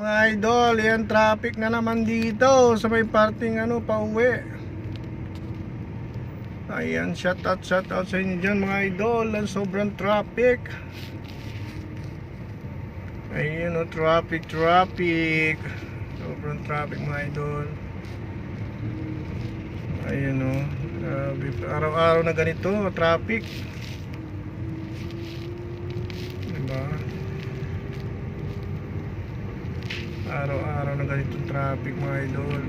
Mga idol, yan traffic na naman dito sa may parting ano, pauwi. Ayan, shout out, shout out sa inyo dyan mga idol. Ang sobrang traffic. Ayun o, traffic, traffic. Sobrang traffic mga idol. Ayun o. Grabe, araw-araw na ganito, traffic. Diba? Araw-araw na ganitong traffic mga idol.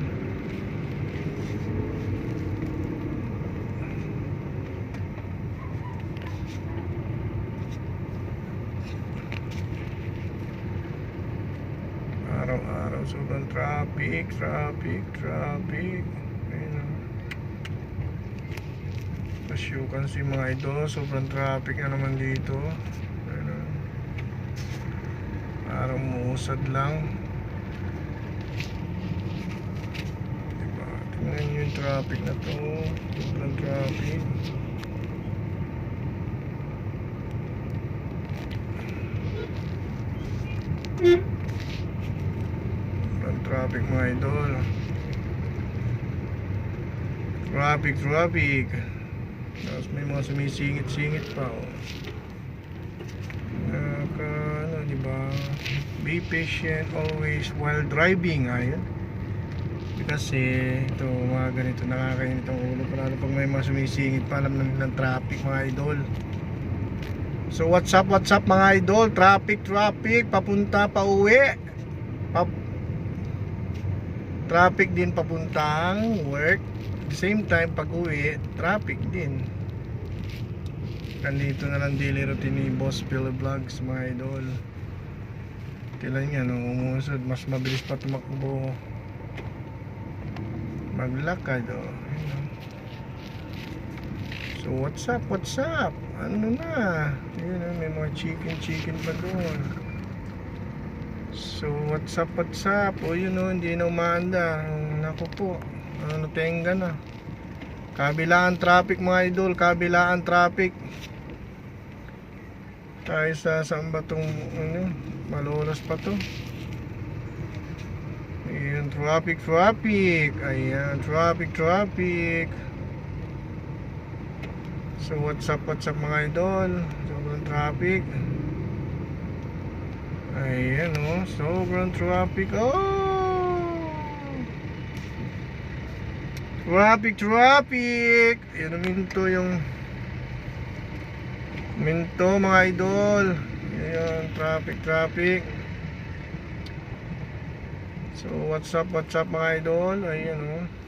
Araw-araw sobrang traffic, traffic, traffic. Ayun o. Pasyukan si mga idol, sobrang traffic na naman dito. Parang muusad lang. Diba? Nyo yung traffic na to. Sobrang traffic. Sobrang traffic mga idol. Traffic, traffic. Tapos may mga sumisingit-singit pa. Oh. Naka, ano, di ba? Be patient always while driving. Ayun. Kasi ito, mga ganito, nakakainit ang ulo. Lalo pag may mga sumisingit pa, alam ng, ng traffic mga idol. So what's up, what's up mga idol? Traffic, traffic, papunta pa uwi. Pa traffic din papuntang work. Same time pag uwi, traffic din. Nandito na lang daily routine ni Boss Phil Vlogs mga idol. Tilan niya nung umusod, mas mabilis pa tumakbo. Maglakad oh. Oh. So what's up, what's up? Ano na? Ayun oh, may mga chicken chicken pa doon. So what's up, what's up? O yun oh, hindi na umaanda. Naku po, ano tenga na. Kabilaan traffic mga idol, kabilaan traffic. Tayo sa saan ba tong ano, malolos pa to. Ayan, traffic, traffic. Ayan, traffic, traffic. So what's up, what's up mga idol? Sobrang traffic. Ayan oh, sobrang traffic. Oh! Traffic, traffic. Ayan minto yung minto mga idol. Ayan, traffic, traffic. So what's up, what's up mga idol? Ayan oh.